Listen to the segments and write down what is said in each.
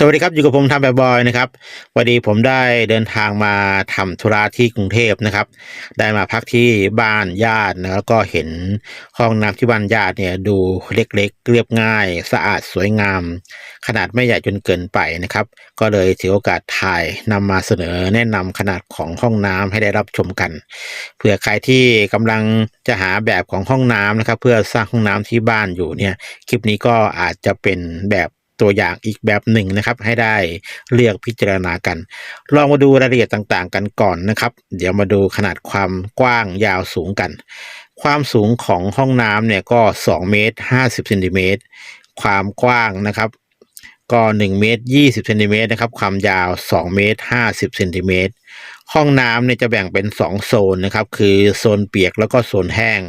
สวัสดีครับอยู่กับผมทำแบบบอยนะครับวันนี้ผมได้เดินทางมาทำธุระที่กรุงเทพนะครับ ได้มาพักที่บ้านญาตินะแล้วก็เห็นห้องน้ำที่บ้านญาติเนี่ยดูเล็กๆเรียบง่าย สะอาดสวยงาม ขนาดไม่ใหญ่จนเกินไปนะครับ ก็เลยถือโอกาสถ่ายนำมาเสนอแนะนำขนาดของห้องน้ำให้ได้รับชมกันเผื่อใครที่กำลังจะหาแบบของห้องน้ำนะครับ เพื่อสร้างห้องน้ำที่บ้านอยู่เนี่ยคลิปนี้ก็อาจจะเป็นแบบ ตัวอย่างอีกแบบหนึ่งนะครับ ให้ได้เลือกพิจารณากัน ลองมาดูรายละเอียดต่างๆ กันก่อนนะครับ เดี๋ยวมาดูขนาดความกว้างยาวสูงกัน ความสูงของห้องน้ำเนี่ยก็ 2 เมตร 50เซนติเมตรความกว้างนะครับก็1เมตร20เซนติเมตรนะครับ ความยาว2เมตร50เซนติเมตรห้องน้ำเนี่ยจะแบ่งเป็น 2 โซนนะครับ คือโซนเปียกแล้วก็โซนแห้ง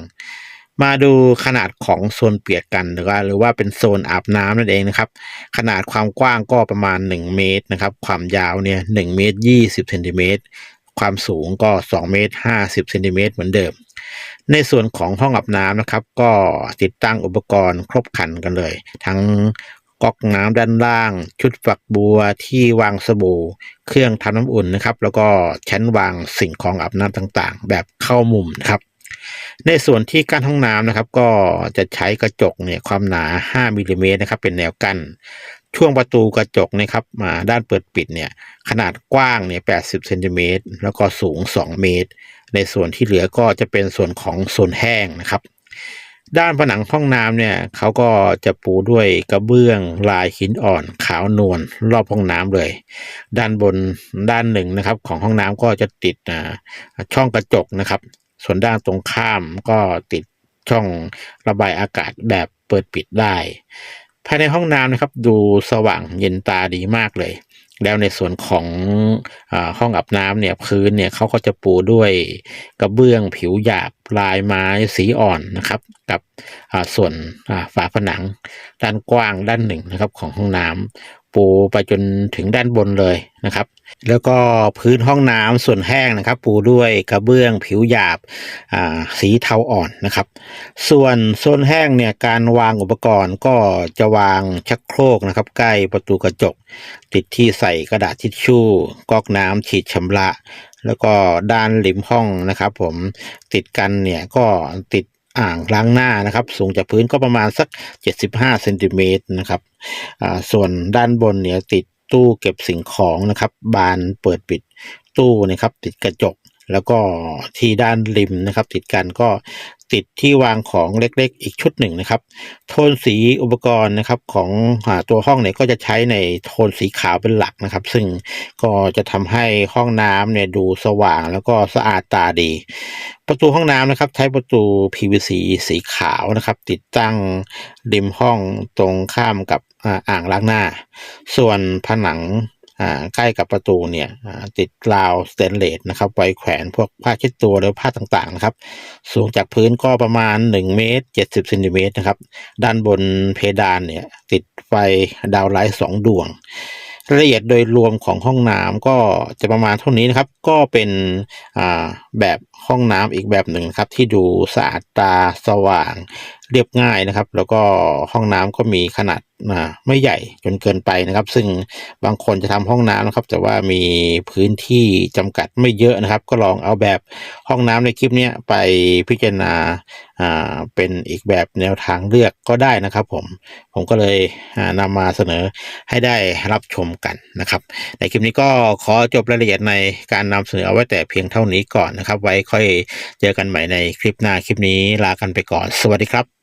มาดูขนาดของโซนเปียกกันหรือว่าหรือว่าเป็นโซนอาบน้ำนั่นเองนะครับ ขนาดความกว้างก็ประมาณ 1 เมตรนะครับ ความยาวเนี่ย1เมตร20เซนติเมตรความสูงก็2เมตร50เซนติเมตรเหมือนเดิม ในส่วนของห้องอาบน้ำนะครับ ก็ติดตั้งอุปกรณ์ครบคันกันเลย ทั้งก๊อกน้ำด้านล่าง ชุดฝักบัวที่วางสบู่ เครื่องทำน้ำอุ่นนะครับ แล้วก็ชั้นวางสิ่งของอาบน้ำต่างๆ แบบเข้ามุมนะครับ ในส่วนที่กั้นห้องน้ำนะครับ ก็จะใช้กระจกเนี่ยความหนา 5มิลลิเมตรนะครับเป็นแนวกั้นช่วงประตูกระจกนะครับมาด้านเปิดปิดเนี่ยขนาดกว้างเนี่ย80เซนติเมตรแล้วก็สูง 2 เมตร ในส่วนที่เหลือก็จะเป็นส่วนของโซนแห้งนะครับ ด้านผนังห้องน้ำเนี่ยเขาก็จะปูด้วยกระเบื้องลายหินอ่อนขาวนวลรอบห้องน้ำเลย ด้านบนด้านหนึ่งนะครับของห้องน้ำก็จะติดอ่าช่องกระจกนะครับ ส่วนด้านตรงข้ามก็ติดช่องระบายอากาศแบบเปิดปิดได้ ภายในห้องน้ำนะครับดูสว่างเย็นตาดีมากเลย แล้วในส่วนของอห้องอาบน้ำเนี่ยพื้นเนี่ยเขาก็จะปูด้วยกระเบื้องผิวหยาบลายไม้สีอ่อนนะครับ กับส่วนฝาผนังด้านกว้างด้านหนึ่งนะครับของห้องน้ำ ปูไปจนถึงด้านบนเลยนะครับ แล้วก็พื้นห้องน้ำส่วนแห้งนะครับ ปูด้วยกระเบื้องผิวหยาบอ่าสีเทาอ่อนนะครับ ส่วนโซนแห้งเนี่ยการวางอุปกรณ์ก็จะวางชักโครกนะครับ ใกล้ประตูกระจก ติดที่ใส่กระดาษทิชชู่ก๊อกน้ำฉีดชำระ แล้วก็ด้านริมห้องนะครับ ผมติดกันเนี่ยก็ติด อ่างล้างหน้านะครับ สูงจากพื้นก็ประมาณสัก 75เซนติเมตรนะครับอ่าส่วนด้านบนเนี่ยติดตู้เก็บสิ่งของนะครับ บานเปิดปิดตู้นะครับ ติดกระจก แล้วก็ที่ด้านริมนะครับ ติดกันก็ติดที่วางของเล็กๆ อีกชุดหนึ่งนะครับ โทนสีอุปกรณ์นะครับของอตัวห้องเนี่ยก็จะใช้ในโทนสีขาวเป็นหลักนะครับ ซึ่งก็จะทำให้ห้องน้ำเนี่ยดูสว่างแล้วก็สะอาดตาดี ประตูห้องน้ำนะครับ ใช้ประตู PVC สีขาวนะครับ ติดตั้งริมห้องตรงข้ามกับอ่างล้างหน้า ส่วนผนัง ใกล้กับประตูเนี่ยติดกราวสเตนเลสนะครับไว้แขวนพวกผ้าเช็ดตัวหรือผ้าต่างๆนะครับ สูงจากพื้นก็ประมาณ 1 เมตร 70เซนติเมตรนะครับ ด้านบนเพดานเนี่ยติดไฟดาวไลท์สองดวง รายละเอียดโดยรวมของห้องน้ำก็จะประมาณเท่านี้นะครับ ก็เป็นอ่าแบบห้องน้ำอีกแบบหนึ่งครับ ที่ดูสะอาดตาสว่างเรียบง่ายนะครับ แล้วก็ห้องน้ำก็มีขนาดไม่ใหญ่จนเกินไปนะครับ ซึ่งบางคนจะทำห้องน้ำนะครับ แต่ว่ามีพื้นที่จำกัดไม่เยอะนะครับ ก็ลองเอาแบบห้องน้ำในคลิปนี้ไปพิจารณาอ่าเป็นอีกแบบแนวทางเลือกก็ได้นะครับ ผมผมก็เลยอ่านำมาเสนอให้ได้รับชมกันนะครับ ในคลิปนี้ก็ขอจบรายละเอียดในการนำเสนอเอาไว้แต่เพียงเท่านี้ก่อนนะครับ ไว้ค่อยเจอกันใหม่ในคลิปหน้าคลิปนี้ลากันไปก่อน สวัสดีครับ